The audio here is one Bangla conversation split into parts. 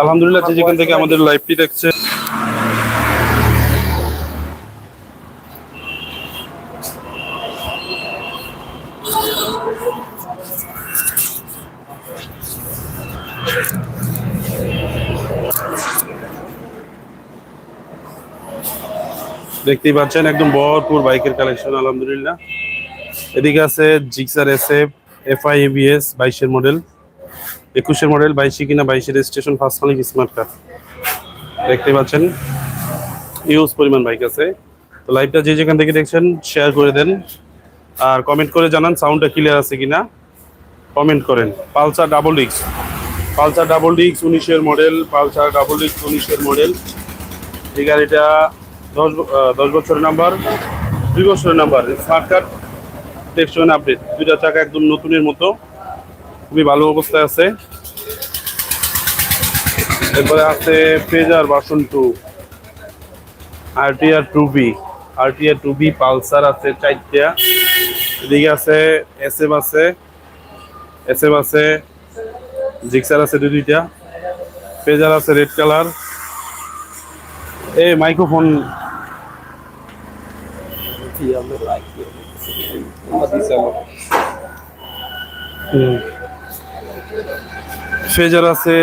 আলহামদুলিল্লাহ যে যেখান থেকে আমাদের লাইভটি দেখছে। দেখতেই পাচ্ছেন একদম ভরপুর বাইকের কালেকশন আলহামদুলিল্লাহ। এদিকে আছে Gixxer S F F I ABS বাইশের মডেল, একুশের মডেল, বাইশে কিনা বাইশের স্টেশন ফার্স্ট মালিক স্মার্ট কার দেখতে পাচ্ছেন ইউজ পরিমাণ বাইক আছে। তো লাইভটা যে যেখান থেকে দেখছেন শেয়ার করে দেন। আর কমেন্ট করে জানান সাউন্ডটা ক্লিয়ার আছে কিনা। কমেন্ট করেন। পালসার ডাবল ডিক্স পালসার ডাবল ডিক্স উনিশের মডেল, পালসার ডাবল ডিক্স উনিশের মডেল। এই গাড়িটা দশ দশ বছরের নাম্বার দুই বছরের নাম্বার স্মার্ট কার্ড টেকশন আপডেট। দুইটা চাকা একদম নতুনের মতো। খুবই ভালো অবস্থায় আছে। এরপরে আছে Fazer version two RTR two B RTR two B Pulsar আছে চারটা। এদিকে আছে এস এম আছে। এস এম আছে জিক্সার আছে দুই দুইটা। ফ্রেজার আছে রেড কালার এই মাইক্রোফোন ফেজার আছে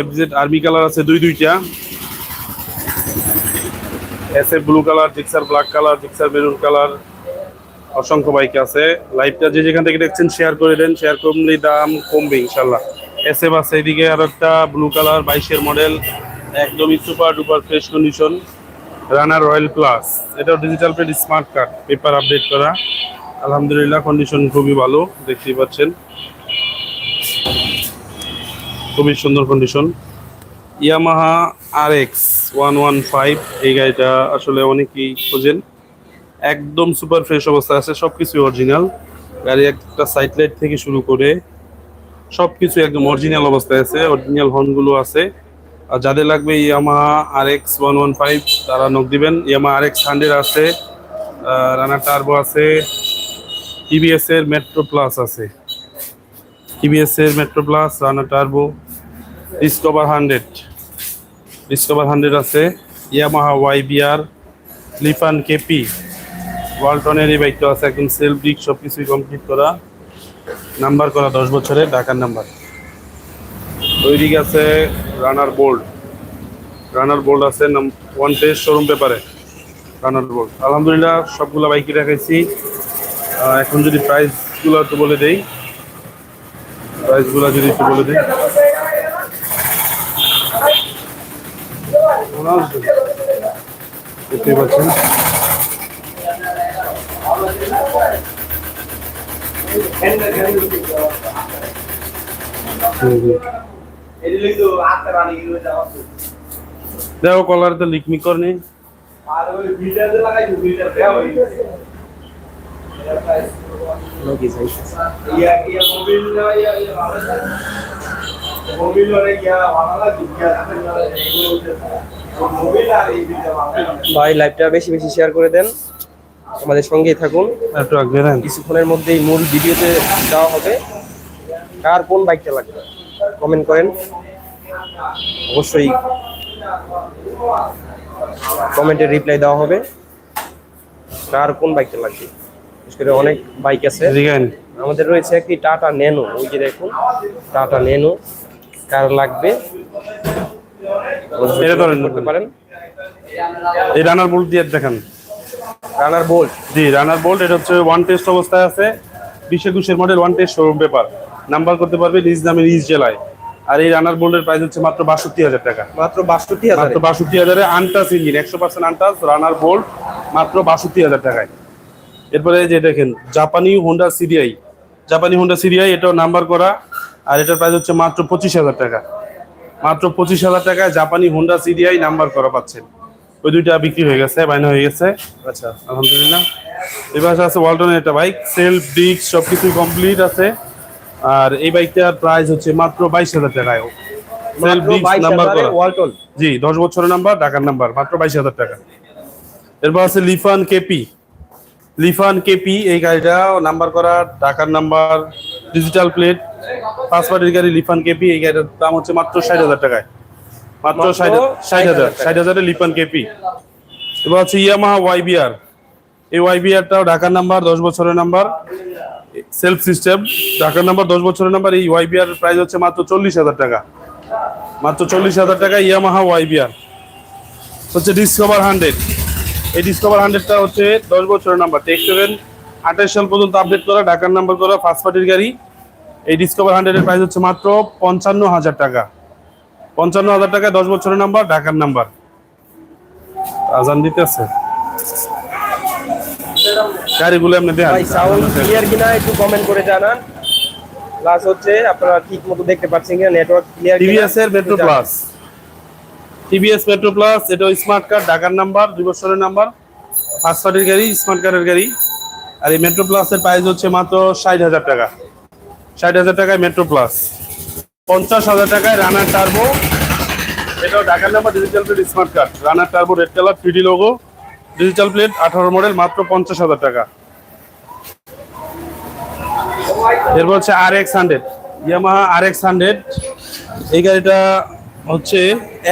এফজেড আর্মি কালার আছে দুই দুইটা। S F blue colour Gixxer black colour Gixxer maroon colour অসংখ্য বাইক আছে। লাইভটা যে যেখান থেকে দেখছেন শেয়ার করে দেন। শেয়ার করলে দাম কমবে ইনশাল্লাহ এস এফ আছে এদিকে আর একটা ব্লু কালার বাইশের মডেল একদমই super duper fresh condition Runner Royal Plus এটাও digital plate smart card paper update করা। আলহামদুলিল্লাহ কন্ডিশন খুবই ভালো, দেখতেই পাচ্ছেন। খুবই সুন্দর condition Yamaha R X one one five এই গাড়িটা আসলে অনেকেই খোঁজেন। একদম সুপার ফ্রেশ অবস্থায় আছে সব কিছু অরিজিনাল গাড়ি একটা সাইড লাইট থেকে শুরু করে সব কিছু একদম অরিজিনাল অবস্থায় আছে অরিজিনাল হর্নগুলো আছে। আর যাদের লাগবে Yamaha R X one one five তারা নক দিবেন। ইয়ামাহা আর এক্স হান্ড্রেড আছে রানা টার্বো আছে টিভিএস এর মেট্রো প্লাস আছে। টিভিএস এর Metro Plus Runner Turbo Discover hundred Discover hundred আছে Yamaha Y BR Lifan KP ওয়ালটনের এই বাইকটা আছে একদম সেলফ ব্রিক সব কিছুই কমপ্লিট করা। নাম্বার করা দশ বছরের ঢাকার নাম্বার ওইদিকে আছে রানার বোল্ড রানার বোল্ড আছে ওয়ান টেস্ট শোরুম পেপারে। রানার বোল্ড আলহামদুলিল্লাহ সবগুলো বাইকই রাখাইছি আহ, এখন যদি প্রাইসগুলো একটু বলে দেই। প্রাইসগুলো যদি একটু বলে দিই। দেখতেই পাচ্ছেন। দেখো কলার তো লিকমিক করনি। ভাই লাইভটা বেশি বেশি শেয়ার করে দেন। আমাদের সঙ্গেই থাকুন। কিছুক্ষণের মধ্যেই মূল ভিডিওতে যাওয়া হবে। কার কোন বাইকটা লাগবে? কমেন্ট করেন। অবশ্যই কমেন্টের রিপ্লাই দেওয়া হবে। কার কোন বাইকটা লাগবে? করে অনেক বাইক আছে। আমাদের রয়েছে একটি টাটা ন্যানো ওই যে দেখুন টাটা ন্যানো কার লাগবে? এটা ধরেন। করতে পারেন। এই রানার বোল্ট দিয়ে দেখান। রানার বোল্ট জি রানার বোল্ট এটা হচ্ছে ওয়ান টেস্ট অবস্থায় আছে। বিশ একুশের model one test showroom paper number করতে পারবে নিজ নামে নিজ জেলায়। আর এই রানার বোল্টের প্রাইস হচ্ছে মাত্র বাষট্টি হাজার টাকা। মাত্র বাষট্টি হাজার? মাত্র বাষট্টি হাজারে আনটাস ইঞ্জিন একশো পার্সেন্ট আনটাস রানার বোল্ট মাত্র বাষট্টি হাজার টাকায়। এরপরে যে দেখেন জাপানি হোন্ডা সিরিআই জাপানি হোন্ডা সিরিআই এটাও নাম্বার করা আর এটার প্রাইস হচ্ছে মাত্র পঁচিশ হাজার টাকা। মাত্র পঁচিশ হাজার টাকায় জাপানি হোন্ডা সিরিআই নাম্বার করা পাচ্ছেন। ওই দুইটা বিক্রি হয়ে গেছে বাইনা হয়ে গেছে। আচ্ছা। আলহামদুলিল্লাহ। এবার আছে ওয়ালটনের একটা বাইক সেলফ ডিস্ক সবকিছু কমপ্লিট আছে। আর এই বাইকটার প্রাইস হচ্ছে মাত্র বাইশ হাজার টাকায় সেলফ ডিস্ক নাম্বার করা। ওয়ালটন জি দশ বছরের নাম্বার ঢাকার নাম্বার মাত্র বাইশ হাজার টাকা। এরপর আছে লিফান কেপি লিফান কেপি এই গাড়িটা নাম্বার করা ঢাকার নাম্বার ডিজিটাল প্লেট পাঁচ পার্টির গাড়ি লিফান কেপি এই গাড়িটার দাম হচ্ছে মাত্র ষাট হাজার টাকায়। মাত্র ষাট হাজার ষাট হাজারের লিফান কেপি। এবার হচ্ছে ইয়ামাহা ওয়াইবিআর। এই ওয়াইবিআরটাও ঢাকার নাম্বার দশ বছরের নাম্বার। সেলফ সিস্টেম ঢাকার নাম্বার দশ বছরের নাম্বার। এই ওয়াইবিআর প্রাইস হচ্ছে মাত্র চল্লিশ হাজার টাকা। মাত্র চল্লিশ হাজার টাকা ইয়ামাহা ওয়াইবিআর। হচ্ছে ডিসকভার হান্ড্রেড এই ডিসকভার হান্ড্রেডটা হচ্ছে দশ বছরের নাম্বার টেক সেভেন আঠাশ সাল পর্যন্ত আপডেট করা ঢাকার নাম্বার করা ফার্স্ট পার্টির গাড়ি। এই ডিসকভার হান্ড্রেডের প্রাইস হচ্ছে মাত্র পঞ্চান্ন হাজার টাকা। পঞ্চান্ন হাজার টাকা দশ বছরের নাম্বার ঢাকার নাম্বার আজান দিতে আছে গাড়িগুলো আপনি দেন ভাই সাউন্ড ক্লিয়ার কিনা একটু কমেন্ট করে জানান। প্লাস হচ্ছে আপনারা ঠিক মতো দেখতে পাচ্ছেন কিনা নেটওয়ার্ক ক্লিয়ার টিভিএস এর Metro Plus TVS Metro Plus, এটা স্মার্ট কার্ড ঢাকার নাম্বার দুই বছরের নাম্বার ফার্স্ট পার্টির গাড়ি স্মার্ট কার্ডের গাড়ি। আর এই মেট্রো প্লাসের প্রাইস হচ্ছে মাত্র ষাট হাজার টাকা। ষাট হাজার টাকায় মেট্রো প্লাস। পঞ্চাশ হাজার টাকায় রানার টার্বো এটাও ঢাকার number digital plate smart card Runner Turbo red colour three D logo digital plate আঠারো মডেল মাত্র পঞ্চাশ হাজার টাকা। এরপর হচ্ছে R X hundred Yamaha R X hundred এই গাড়িটা হচ্ছে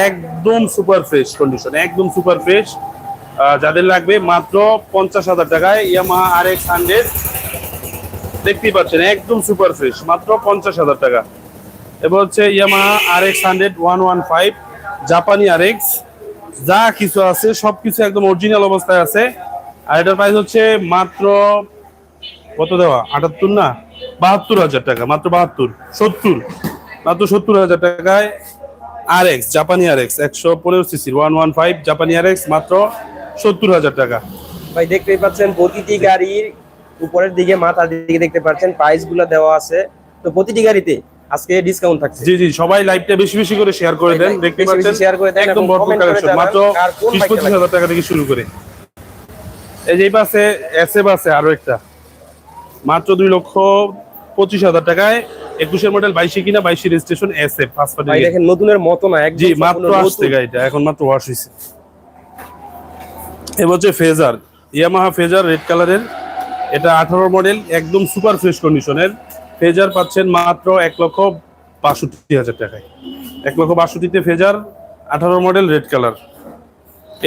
একদম সুপার ফ্রেশ কন্ডিশন একদম সুপার ফ্রেশ। যাদের লাগবে মাত্র পঞ্চাশ হাজার টাকায় ইয়ামাহা আর এক্স হান্ড্রেড দেখতেই পাচ্ছেন, একদম সুপার ফ্রেশ, মাত্র পঞ্চাশ হাজার টাকা। এবার হচ্ছে Yamaha R X hundred one one five জাপানি আর এক্স যা কিছু আছে সব কিছু একদম অরিজিনাল অবস্থায় আছে। আর এটার প্রাইস হচ্ছে মাত্র কত দেওয়া? আটাত্তর না? বাহাত্তর হাজার টাকা, মাত্র বাহাত্তর, সত্তর। মাত্র সত্তর হাজার টাকায় আর এক্স জাপানি আর এক্স একশো পনেরো সিসির ওয়ান ওয়ান ফাইভ জাপানি আর এক্স মাত্র সত্তর হাজার টাকা। ভাই দেখতেই পাচ্ছেন প্রতিটি গাড়ির উপরের দিকে মাথার দিকে দেখতে পাচ্ছেন প্রাইসগুলো দেওয়া আছে। তো প্রতিটি গাড়িতে আজকে ডিসকাউন্ট থাকছে। জি জি সবাই লাইভটা বেশি বেশি করে শেয়ার করে দেন দেখতে পাচ্ছেন? share করে দেন একদম ভরপুর কালেকশন মাত্র কার কোন বিশ bike টা পঁচিশ হাজার টাকা থেকে শুরু করে। এই যে এই পাশে এসএফ আছে আরও একটা। মাত্র দুই লক্ষ পঁচিশ হাজার টাকায় একুশের মডেল বাইশে কিনা বাইশে রেজিস্ট্রেশন এসএফ ফার্স্ট ভাই পার্টি দেখেন নতুনের মতো না একদম জি মাত্র আসছে গাড়িটা এখন মাত্র ওয়াশ হয়েছে এবার হচ্ছে ফেজার ইয়ামাহা ফেজার রেড কালারের এটা আঠারো মডেল একদম সুপার ফ্রেশ কন্ডিশনের ফেজার পাচ্ছেন মাত্র এক লক্ষ বাষট্টি হাজার টাকায়। এক লক্ষ বাষট্টিতে ফেজার আঠারো model red colour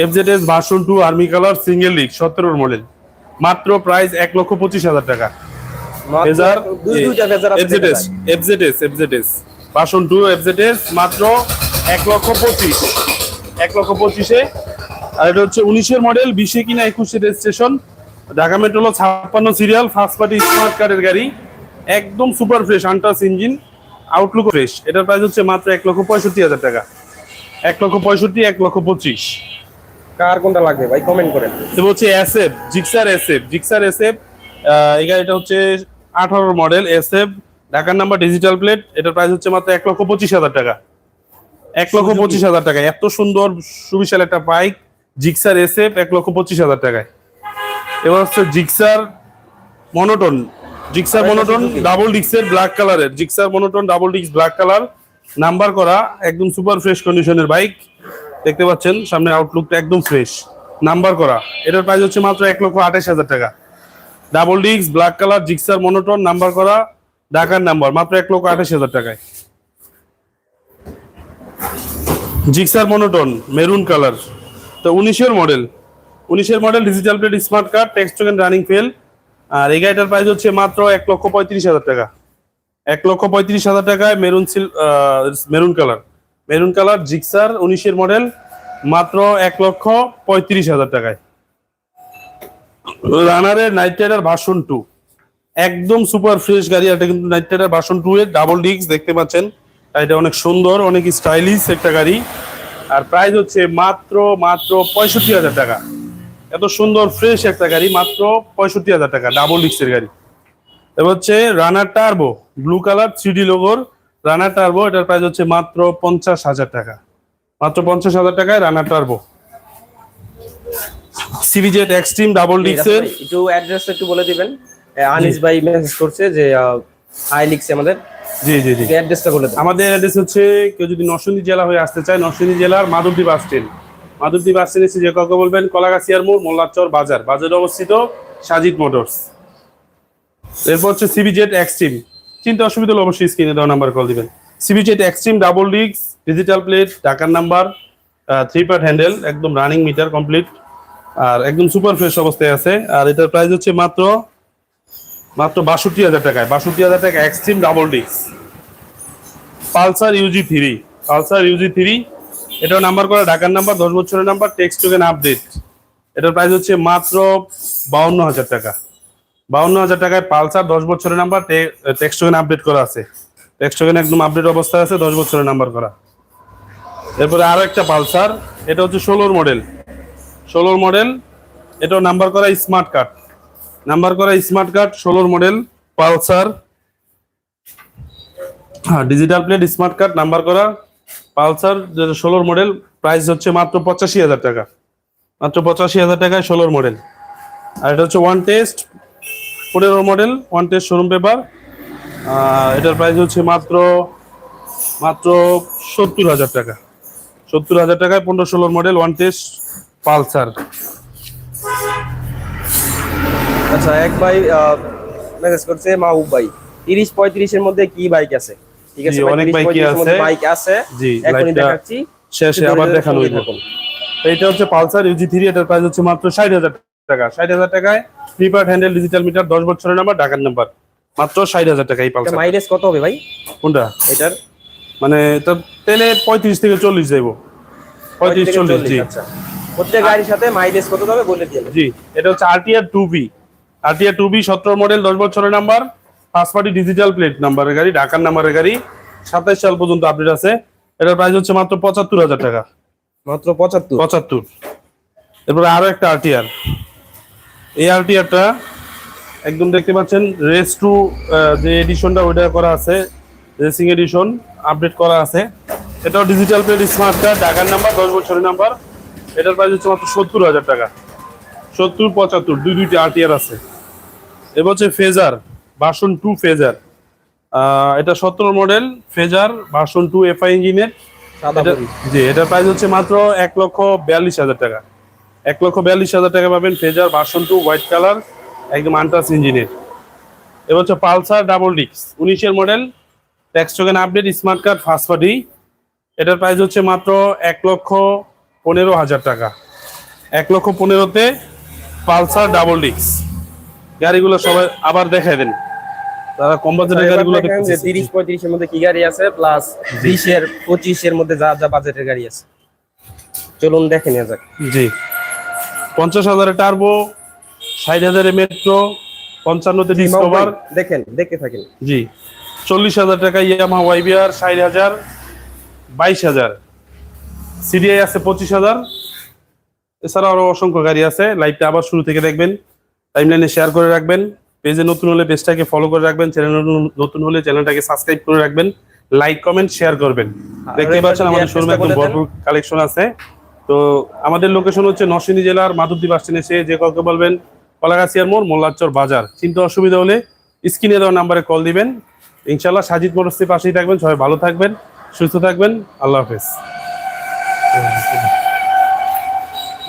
FZS version two army colour single league সতেরোর মডেল মাত্র প্রাইস এক লক্ষ পঁচিশ হাজার টাকা। ফেজার দুই দুইটা ফেজার আছে FZS FZS FZS version two FZS মাত্র এক লক্ষ পঁচিশ। এক লক্ষ পঁচিশে। আর এটা হচ্ছে উনিশের মডেল বিশে কিনা একুশে রেজিস্ট্রেশন ঢাকা মেট্রোল ছাপ্পান্ন সিরিয়াল ফার্স্ট পার্টি স্মার্ট কার্ডের গাড়ি। একদম super fresh untouched engine outlook fresh এটার প্রাইস হচ্ছে মাত্র এক লক্ষ পঁয়ষট্টি হাজার টাকা। এক লক্ষ পঁয়ষট্টি এক লক্ষ পঁচিশ। কার কোনটা লাগবে ভাই? কমেন্ট করেন। হচ্ছে SF Gixxer SF Gixxer SF এই গাড়িটা হচ্ছে আঠারো মডেল এসএফ ঢাকার নাম্বার ডিজিটাল প্লেট এটার প্রাইস হচ্ছে মাত্র এক লক্ষ পঁচিশ হাজার টাকা। এক লক্ষ পঁচিশ হাজার টাকা। এত সুন্দর সুবিশাল একটা বাইক জিক্সার এসএফ এক লক্ষ পঁচিশ হাজার টাকায়। এবার হচ্ছে Gixxer monotone Gixxer monotone double ডিক্সের black কালারের জিক্সার মনোটন ডাবল ডিক্স ব্ল্যাক কালার নাম্বার করা একদম সুপার ফ্রেশ কন্ডিশনের বাইক দেখতে পাচ্ছেন সামনে আউটলুকটা একদম ফ্রেশ নাম্বার করা এটার প্রাইস হচ্ছে মাত্র এক লক্ষ আঠাশ হাজার টাকা। ডাবল ডিক্স black colour, Gixxer, monotone, number করা, ঢাকার নাম্বার, মাত্র এক লক্ষ আঠাশ হাজার টাকায়। Gixxer, monotone, maroon colour. তো উনিশের মডেল। উনিশের model digital plate smart card tax token running fail আর এই গাড়িটার প্রাইস হচ্ছে মাত্র এক লক্ষ পঁয়ত্রিশ হাজার টাকা। এক লক্ষ পঁয়ত্রিশ হাজার টাকায় maroon seal maroon colour. Maroon colour, Gixxer, উনিশের মডেল, মাত্র এক লক্ষ পঁয়ত্রিশ হাজার টাকায়। রানারের নাইট রাইডার ভার্সন টু একদম সুপার ফ্রেশ গাড়ি, এটা কিন্তু নাইট রাইডার ভার্সন টু এর ডাবল ডিস্ক দেখতে পাচ্ছেন। এটা অনেক সুন্দর, অনেক স্টাইলিশ একটা গাড়ি। আর প্রাইস হচ্ছে মাত্র মাত্র পঁয়ষট্টি হাজার টাকা। এত সুন্দর ফ্রেশ একটা গাড়ি, মাত্র পঁয়ষট্টি হাজার টাকা ডাবল ডিস্কের গাড়ি। এবার হচ্ছে Runner Turbo blue colour three লোগোর Runner Turbo এটার প্রাইস হচ্ছে মাত্র পঞ্চাশ হাজার টাকা। মাত্র পঞ্চাশ হাজার টাকায় রানার টার্বো সিভিজেট এক্সট্রিম ডাবল ডিক্সের একটু অ্যাড্রেস একটু বলে দিবেন। আনিস ভাই মেসেজ করছে যে হাই লিখছে আমাদের। জি জি জি। অ্যাড্রেসটা বলে আমাদের অ্যাড্রেস হচ্ছে কেউ যদি নরসিংদী জেলা হয়ে আসতে চায় নরসিংদী জেলার Madhabdi bus stand Madhabdi bus stand এসে যে কাউকে বলবেন কলাগাছিয়ার মোড় মোল্লাচর বাজার। বাজারে অবস্থিত সাজিদ মোটরস। এরপর হচ্ছে সিবি জেট এক্সট্রিম চিন্তা অসুবিধা হলে অবশ্যই স্ক্রিনে দেওয়া নাম্বার কল দিবেন। CB jet extreme double disc digital plate ঢাকার নাম্বার থ্রি পার্ট হ্যান্ডেল একদম রানিং মিটার কমপ্লিট আর একদম সুপার ফ্রেশ অবস্থায় আছে। আর এটার প্রাইস হচ্ছে মাত্র মাত্র বাষট্টি হাজার টাকায়। বাষট্টি হাজার টাকা extreme double disc Pulsar UG three Pulsar UG three এটাও নাম্বার করা, ঢাকার নাম্বার দশ বছরের নাম্বার টেক্সট টোকেন আপডেট এটার প্রাইস হচ্ছে মাত্র বাউন্ন হাজার টাকা। বাউন্ন হাজার টাকায় পালসার দশ বছরের নাম্বার টেক্সট টোকেন আপডেট করা আছে। টেক্সট টোকেন একদম আপডেট অবস্থায় আছে, দশ বছরের নাম্বার করা। এরপরে আরও একটা পালসার এটা হচ্ছে ষোলোর মডেল ষোলোর মডেল এটাও নাম্বার করা স্মার্ট কার্ড নাম্বার করা স্মার্ট কার্ড ষোলোর মডেল, পালসার। হ্যাঁ digital plate smart card number করা পালসার, যেটা ষোলোর মডেল প্রাইস হচ্ছে মাত্র পঁচাশি হাজার টাকা। মাত্র পঁচাশি হাজার টাকায় ষোলোর মডেল। আর এটা হচ্ছে ওয়ান টেস্ট পনেরো model one test showroom paper এটার প্রাইস হচ্ছে মাত্র মাত্র সত্তর হাজার টাকা। সত্তর হাজার টাকায় পনেরো, ষোলোর মডেল ওয়ান টেস্ট পালসার। আচ্ছা এক ভাই মেসেজ করছে মাহবুব ভাই তিরিশ পঁয়ত্রিশের মধ্যে কি বাইক আছে? ঠিক আছে অনেক বাইকই আছে। বাইক আছে। জি, এখনই দেখাচ্ছি। শেষে আবার দেখানো হইব এইটা হচ্ছে পালসার ইউজি থ্রি এটার প্রাইস হচ্ছে মাত্র ষাট হাজার টাকা। ষাট হাজার টাকায় three part handle digital meter দশ বছরের নাম্বার ঢাকার নাম্বার মাত্র ষাট হাজার টাকা এই পালসার। মাইলেজ কত হবে ভাই? কোনটা? এটার? মানে তো তেলে পঁয়ত্রিশ থেকে চল্লিশ যাইবো। পঁয়ত্রিশ থেকে চল্লিশ জি। আচ্ছা। প্রত্যেক গাড়ির সাথে মাইলেজ কত হবে বলে দিয়ে জি এটা হচ্ছে RTR two B RTR two B সতেরো মডেল দশ বছরের number first party digital plate নাম্বারের গাড়ি ঢাকার নাম্বারের গাড়ি সাতাইশ সাল পর্যন্ত আপডেট আছে। এটার প্রাইস হচ্ছে মাত্র পঁচাত্তর হাজার টাকা। মাত্র পঁচাত্তর। পঁচাত্তর। এরপরে আরও একটা আরটিআর এই আরটিআরটা একদম দেখতে পাচ্ছেন রেস টু যে এডিশনটা ওইটা করা আছে রেসিং এডিশন আপডেট করা আছে। এটাও ডিজিটাল প্লেট স্মার্ট কার্ড ঢাকার নাম্বার দশ বছরের নাম্বার এটার প্রাইস হচ্ছে মাত্র সত্তর হাজার টাকা। সত্তর পঁচাত্তর দুই দুইটি আরটিআর আছে। এবার হচ্ছে ফেজার ভার্সন টু ফেজার এটা সতেরো model Fazer version two FI ইঞ্জিনের জি এটার প্রাইস হচ্ছে মাত্র এক লক্ষ বিয়াল্লিশ হাজার টাকা। এক লক্ষ বিয়াল্লিশ হাজার টাকা পাবেন Fazer version two white colour একদম আন্টাস ইঞ্জিনের এবার হচ্ছে পালসার ডাবল ডিক্স উনিশের model tax token update smart card party এটার প্রাইস হচ্ছে মাত্র এক লক্ষ পনেরো হাজার টাকা। এক লক্ষ পনেরোতে পালসার ডাবল ডিক্স। গাড়িগুলো সবাই আবার দেখাই দেন। তারা কম বাজেটের গাড়িগুলো দেখতেছে। তিরিশ পঁয়ত্রিশের মধ্যে কি গাড়ি আছে প্লাস বিশের পঁচিশের মধ্যে যা যা বাজেটের গাড়ি আছে। চলুন দেখে নেওয়া যাক। জি। পঞ্চাশ হাজারে টার্বো ষাট হাজারে মেট্রো পঞ্চান্নতে ডিসকভার দেখেন দেখতে থাকেন। জি। চল্লিশ হাজার টাকা ইয়ামা ওয়াইবিআর ষাট হাজার বাইশ হাজার। সিডিআই আছে পঁচিশ হাজার। এছাড়া আরও অসংখ্য গাড়ি আছে। লাইভটা আবার শুরু থেকে দেখবেন। টাইমলাইনে শেয়ার করে রাখবেন। পেজে নতুন হলে পেজটাকে ফলো করে রাখবেন। চ্যানেল নতুন হলে চ্যানেলটাকে সাবস্ক্রাইব করে রাখবেন। লাইক কমেন্ট শেয়ার করবেন। দেখতে পাচ্ছেন আমাদের শোরুমে একদম ভরপুর কালেকশন আছে। তো আমাদের লোকেশন হচ্ছে নরসিংদী জেলার মাধবদী বাস স্ট্যান্ডে এসে যে কাউকে বলবেন কলাগাছিয়ার মোড় মোল্লাচর বাজার। চিন্তা অসুবিধা হলে স্ক্রিনে দেওয়া নাম্বারে কল দিবেন। ইনশাল্লাহ সাজিদ মোটরসের পাশেই থাকবেন। সবাই ভালো থাকবেন সুস্থ থাকবেন। আল্লাহ হাফেজ।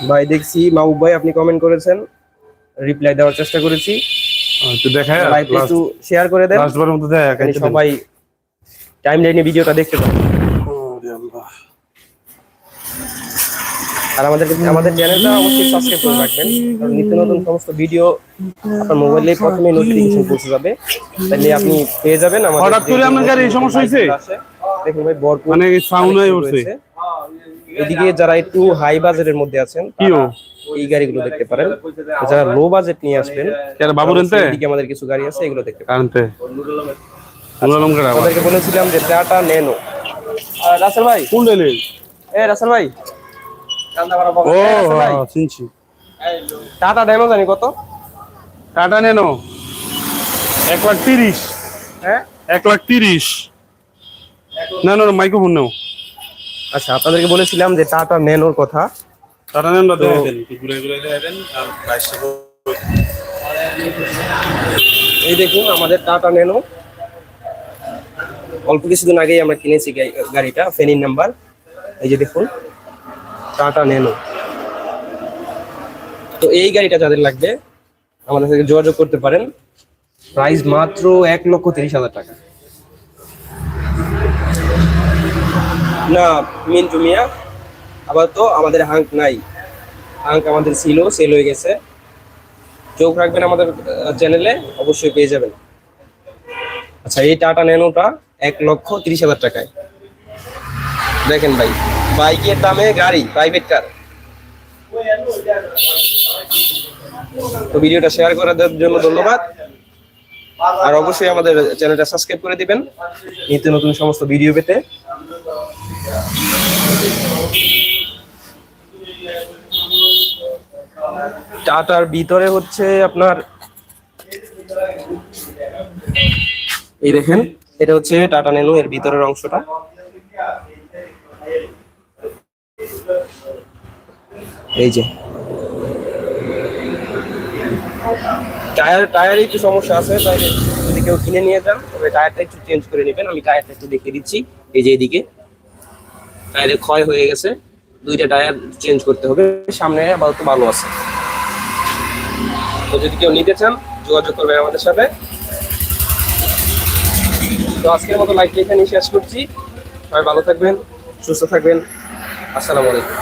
ভাই দেখছি মাহবুব ভাই আপনি কমেন্ট করেছেন। রিপ্লাই দেওয়ার চেষ্টা করেছি। একটু দেখায় লাইভটা একটু শেয়ার করে দেন। লাস্টবারের মধ্যে দেখ মানে সবাই টাইম লাইনে ভিডিওটা দেখতে পাবে আর আমাদের আমাদের চ্যানেলটা অবশ্যই সাবস্ক্রাইব করে রাখবেন। কারণ নিত্য নতুন সমস্ত ভিডিও আপনার মোবাইলে প্রথমে নোটিফিকেশন পৌঁছে যাবে। তাহলে আপনি পেয়ে যাবেন আমাদের হঠাৎ করে আপনার এই সমস্যা হয়েছে? দেখুন ভাই ভরপুর মানে সাউন্ড collection উঠছে। এদিকে যারা একটু হাই বাজেটের মধ্যে আছেন এই গাড়িগুলো দেখতে পারেন। যারা লো বাজেট নিয়ে আসবেন এদিকে আমাদের কিছু গাড়ি আছে এগুলো দেখতে পারেন। বলেছিলাম যে টাটা রাসেল ভাই? কোন রেলে? এ রাসেল ভাই। ও হ্যাঁ, চিনছি টাটা ডেমো জানি কত? টাটা নেনো এক লাখ তিরিশ। হ্যাঁ? এক লাখ তিরিশ। না না মাইক্রোফোন নেও। আচ্ছা আপনাদেরকে বলেছিলাম যে টাটা ন্যানোর কথা। টাটা দেন একটু ঘুরে ঘুরে আর প্রাইসটা এই দেখুন আমাদের টাটা ন্যানো অল্প কিছুদিন আগেই আমরা কিনেছি গাড়িটা ফেনির নাম্বার। এই যে দেখুন টাটা ন্যানো তো এই গাড়িটা যাদের লাগবে আমাদের সাথে যোগাযোগ করতে পারেন। প্রাইস মাত্র এক লক্ষ তিরিশ হাজার টাকা। না, মিন্টু মিয়া। আবার তো আমাদের হাঙ্ক নাই। হাঙ্ক আমাদের ছিল সেল হয়ে গেছে। চোখ রাখবেন আমাদের চ্যানেলে অবশ্যই পেয়ে যাবেন। আচ্ছা এই টাটা ন্যানোটা এক লক্ষ তিরিশ হাজার টাকায়। দেখেন ভাই, বাইকের দামে গাড়ি প্রাইভেট কার তো ভিডিওটা শেয়ার করার জন্য ধন্যবাদ। আর অবশ্যই আমাদের চ্যানেলটা সাবস্ক্রাইব করে দিবেন। নিত্য নতুন সমস্ত ভিডিও পেতে। টাটার ভিতরে হচ্ছে আপনার, এই দেখেন, এটা হচ্ছে টাটা নেনো এর ভিতরের অংশটা। এই যে। টায়ার, টায়ারে একটু সমস্যা আছে, তাই যদি কেউ কিনে নিয়ে যান, তবে টায়ারটা একটু চেঞ্জ করে নেবেন। আমি টায়ারটা একটু দেখিয়ে দিচ্ছি। এই যে এদিকে। টায়ারে ক্ষয় হয়ে গেছে। দুইটা টায়ার চেঞ্জ করতে হবে। সামনে আপাতত ভালো আছে। তো যদি কেউ নিতে চান, যোগাযোগ করবেন আমাদের সাথে। তো আজকের মতো লাইভটা এখানেই শেষ করছি। সবাই ভালো থাকবেন, সুস্থ থাকবেন। আসসালামু আলাইকুম।